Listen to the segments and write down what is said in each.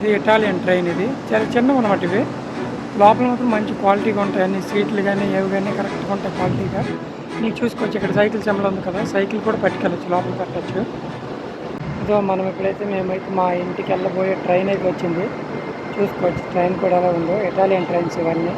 ఇది Italian train ఇది. చాలా చిన్నవి అనమాట ఇవి. లోపల మాత్రం మంచి క్వాలిటీగా ఉంటాయి. అన్ని సీట్లు కానీ ఏవి కానీ కరెక్ట్గా ఉంటాయి క్వాలిటీగా నీకు చూసుకోవచ్చు. ఇక్కడ సైకిల్ చెమ్మలు ఉంది కదా. సైకిల్ కూడా పట్టుకెళ్ళచ్చు. లోపల పెట్టచ్చు. ఇదో మనం ఇప్పుడైతే మేమైతే మా ఇంటికి వెళ్ళబోయే ట్రైన్ అయితే వచ్చింది. చూసుకోవచ్చు. ట్రైన్ కూడా ఎలా ఉందో. ఇటాలియన్ ట్రైన్స్ ఇవన్నీ.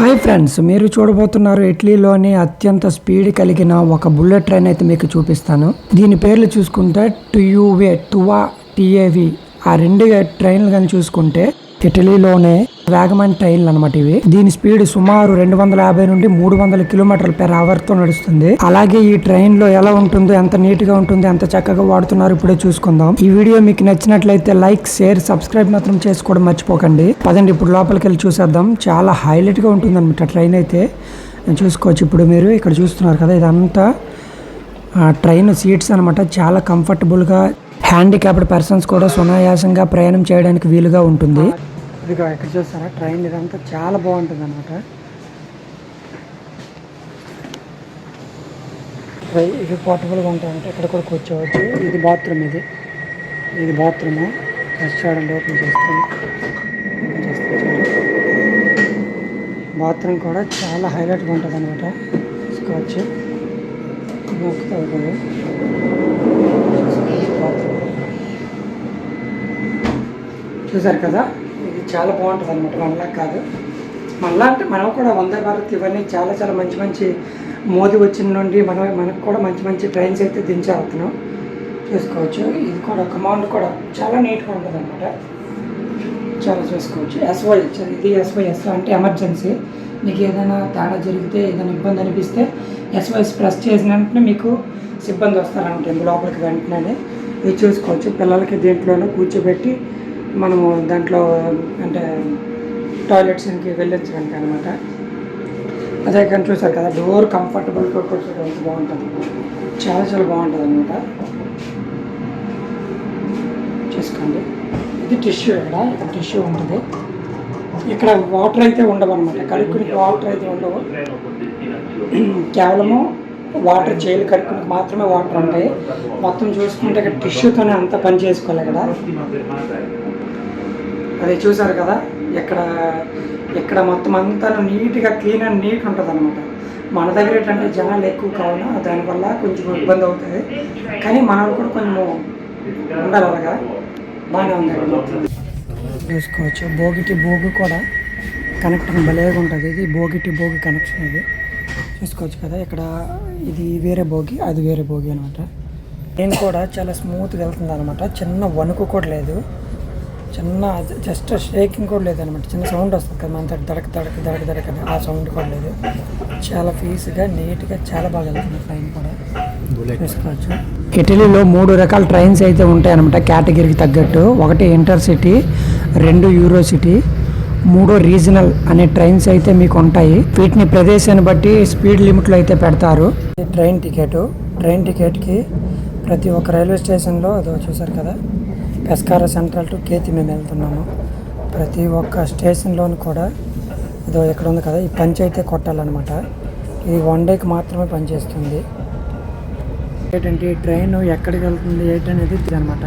హాయ్ ఫ్రెండ్స్ మీరు చూడబోతున్నారు ఇటలీలోని అత్యంత స్పీడ్ కలిగిన ఒక బుల్లెట్ ట్రైన్ అయితే మీకు చూపిస్తాను. దీని పేర్లు చూసుకుంటే టుయూవే టువా టిఏవి. ఆ రెండు ట్రైన్లు కానీ చూసుకుంటే ఇటలీలోనే వేగమైన ట్రైన్లు అనమాట ఇవి. దీని స్పీడ్ సుమారు రెండు వందల యాభై నుండి మూడు వందల కిలోమీటర్ల పెర్ అవర్తో నడుస్తుంది. అలాగే ఈ ట్రైన్లో ఎలా ఉంటుందో ఎంత నీట్గా ఉంటుందో ఎంత చక్కగా వాడుతున్నారు ఇప్పుడే చూసుకుందాం. ఈ వీడియో మీకు నచ్చినట్లయితే లైక్ షేర్ సబ్స్క్రైబ్ మాత్రం చేసుకోవడం మర్చిపోకండి. పదండి ఇప్పుడు లోపలికి వెళ్ళి చూసేద్దాం. చాలా హైలైట్గా ఉంటుంది అనమాట ట్రైన్ అయితే. చూసుకోవచ్చు ఇప్పుడు మీరు. ఇక్కడ చూస్తున్నారు కదా ఇదంతా ఆ ట్రైన్ సీట్స్ అనమాట చాలా కంఫర్టబుల్గా హ్యాండిక్యాప్డ్ పర్సన్స్ కూడా సునాయాసంగా ప్రయాణం చేయడానికి వీలుగా ఉంటుంది. ఇదిగో ఎక్కడ చూస్తారా? ట్రైన్ ఇదంతా చాలా బాగుంటుంది అనమాట ఇది పోర్టబుల్గా ఉంటాయంటే ఇక్కడ కూడా కూర్చోవచ్చు. ఇది బాత్రూమ్ ఇది. ఇది బాత్రూమ్ రెస్టారెంట్ ఓపెన్ చేస్తాను. ఓపెన్ బాత్రూమ్ కూడా చాలా హైలైట్గా ఉంటుంది అనమాట చూసుకోవచ్చు నొక్కుతా ఉంటుంది చూసారు కదా? ఇది చాలా బాగుంటుంది అనమాట మనలా కాదు. మనలా అంటే మనం కూడా వందే భారత్ ఇవన్నీ చాలా చాలా మంచి మంచి మోదీ వచ్చిన నుండి మనం మనకు కూడా మంచి మంచి ట్రైన్స్ అయితే దించేస్తున్నాం. చూసుకోవచ్చు. ఇది కూడా కమాండ్ కూడా చాలా నీట్గా ఉంటుంది అనమాట చాలా చూసుకోవచ్చు. ఎస్వై ఇది ఎస్వైఎస్ అంటే ఎమర్జెన్సీ మీకు ఏదైనా తేడా జరిగితే ఏదైనా ఇబ్బంది అనిపిస్తే ఎస్వైఎస్ ప్రెస్ చేసిన వెంటనే మీకు సిబ్బంది వస్తారనమాట లోపలికి వెంటనే. ఇది చూసుకోవచ్చు. పిల్లలకి దీంట్లోనూ కూర్చోబెట్టి మనము దాంట్లో అంటే టాయిలెట్స్కి వెళ్ళొచ్చడానికి అనమాట అదే కానీ చూసారు కదా డోర్ కంఫర్టబుల్గా కూర్చోడానికి బాగుంటుంది. చాలా చాలా బాగుంటుంది అనమాట చూసుకోండి. ఇది టిష్యూ ఇక్కడ ఇక్కడ టిష్యూ ఉంటుంది. ఇక్కడ వాటర్ అయితే ఉండవు అనమాట కడుక్కుని వాటర్ అయితే ఉండవు. కేవలము వాటర్ చేయలు కడుక్కునికి మాత్రమే వాటర్ ఉంటాయి. మొత్తం చూసుకుంటే ఇక్కడ టిష్యూతోనే అంతా పని చేసుకోవాలి ఇక్కడ అది చూసారు కదా ఇక్కడ ఇక్కడ మొత్తం అంతా నీట్గా క్లీన్ అండ్ నీట్ ఉంటుంది అనమాట మన దగ్గర ఏంటంటే జనాలు ఎక్కువ కావున దానివల్ల కొంచెం ఇబ్బంది అవుతుంది. కానీ మనకు కూడా కొంచెం ఉండాలి అలాగా? బాగానే ఉంది. చూసుకోవచ్చు. భోగిటి భోగి కూడా కనెక్షన్ భలేగా ఉంటుంది. ఇది భోగిటి భోగి కనెక్షన్ ఇది. చూసుకోవచ్చు కదా ఇక్కడ ఇది వేరే భోగి అది వేరే భోగి అనమాట నేను కూడా చాలా స్మూత్గా వెళ్తుంది అనమాట చిన్న వణుకు కూడా లేదు. చిన్న జస్ట్ షేకింగ్ కూడా లేదనమాట. చిన్న సౌండ్ వస్తుంది కదా మన దడక దడక దడక దడక అని. ఆ సౌండ్ కూడా లేదు. చాలా పీస్గా నీట్గా చాలా బాగా వెళ్తుంది ట్రైన్ కూడా. చూసుకోవచ్చు. ఇటలీలో మూడు రకాల ట్రైన్స్ అయితే ఉంటాయి అనమాట కేటగిరీకి తగ్గట్టు. ఒకటి ఇంటర్ సిటీ రెండు యూరో సిటీ మూడో రీజనల్ అనే ట్రైన్స్ అయితే మీకు ఉంటాయి. వీటిని ప్రదేశాన్ని బట్టి స్పీడ్ లిమిట్లో అయితే పెడతారు. ట్రైన్ టికెట్ ట్రైన్ టికెట్కి ప్రతి ఒక్క రైల్వే స్టేషన్లో అదో చూసారు కదా పెస్కారా సెంట్రల్ టు కేతి మేము వెళ్తున్నాము. ప్రతి ఒక్క స్టేషన్లోనూ కూడా ఇదో ఎక్కడ ఉంది కదా ఈ పంచ్ అయితే కొట్టాలన్నమాట. ఇది వన్ డేకి మాత్రమే పనిచేస్తుంది. ఏంటంటే ఈ ట్రైన్ ఎక్కడికి వెళ్తుంది ఏంటనేది అనమాట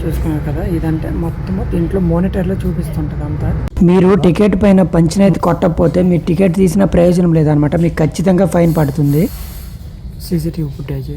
చూసుకున్నారు కదా ఇదంటే మొత్తం దీంట్లో మానిటర్లో చూపిస్తుంటుంది అంతా. మీరు టికెట్ పైన పంచినైతే కొట్టకపోతే మీ టికెట్ తీసిన ప్రయోజనం లేదనమాట మీకు ఖచ్చితంగా ఫైన్ పడుతుంది. CCTV footage.